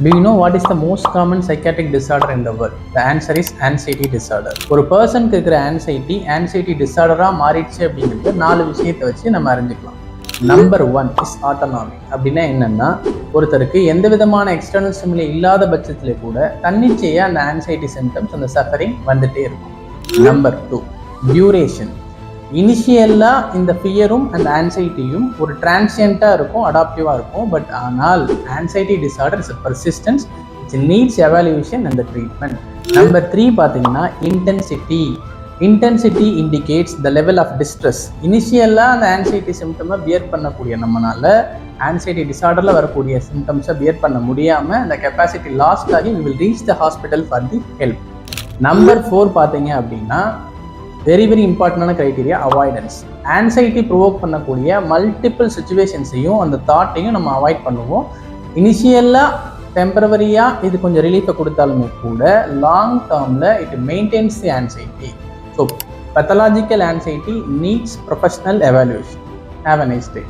Do you know what is the most common psychiatric disorder in the world? The answer is anxiety disorder. ஒரு பர்சனுக்கு இருக்கிற anxiety anxiety டிசார்டராக மாறிடுச்சு அப்படிங்கிறது நாலு விஷயத்தை வச்சு நம்ம அறிஞ்சிக்கலாம் நம்பர் ஒன் இஸ் ஆட்டோனாமி அப்படின்னா என்னன்னா ஒருத்தருக்கு எந்த விதமான எக்ஸ்டர்னல் ஸ்டிமுலி இல்லாத பட்சத்தில் கூட தன்னிச்சையாக அந்த ஆன்சைட்டி சிம்டம்ஸ் அந்த சஃபரிங் வந்துட்டே இருக்கும் நம்பர் டூ டியூரேஷன் இனிஷியலாக இந்த ஃபியரும் அந்த ஆன்சைட்டியும் ஒரு டிரான்சியண்ட்டாக இருக்கும் அடாப்டிவாக இருக்கும். பட் ஆனால் anxiety disorder is persistence it's needs evaluation and treatment number three பார்த்தீங்கன்னா intensity intensity indicates the level of distress இனிஷியலாக அந்த ஆன்சைட்டி சிம்டமை பியர் பண்ணக்கூடிய நம்மனால ஆன்சைட்டி டிசார்டரில் வரக்கூடிய சிம்டம்ஸை பியர் பண்ண முடியாமல் அந்த கெப்பாசிட்டி லாஸ்ட் ஆகி will reach the hospital for the help number four பார்த்தீங்க அப்படின்னா வெரி வெரி இம்பார்ட்டண்டான க்ரைட்டீரியா அவாய்டன்ஸ் ஆன்சைட்டி ப்ரொவோக் பண்ணக்கூடிய மல்டிபிள் சுச்சுவேஷன்ஸையும் அந்த தாட்டையும் நம்ம அவாய்ட் பண்ணுவோம். இனிஷியலாக டெம்பரவரியாக இது கொஞ்சம் ரிலீஃபை கொடுத்தாலுமே கூட லாங் டேர்மில் it maintains the anxiety so pathological anxiety needs professional evaluation. Have a nice day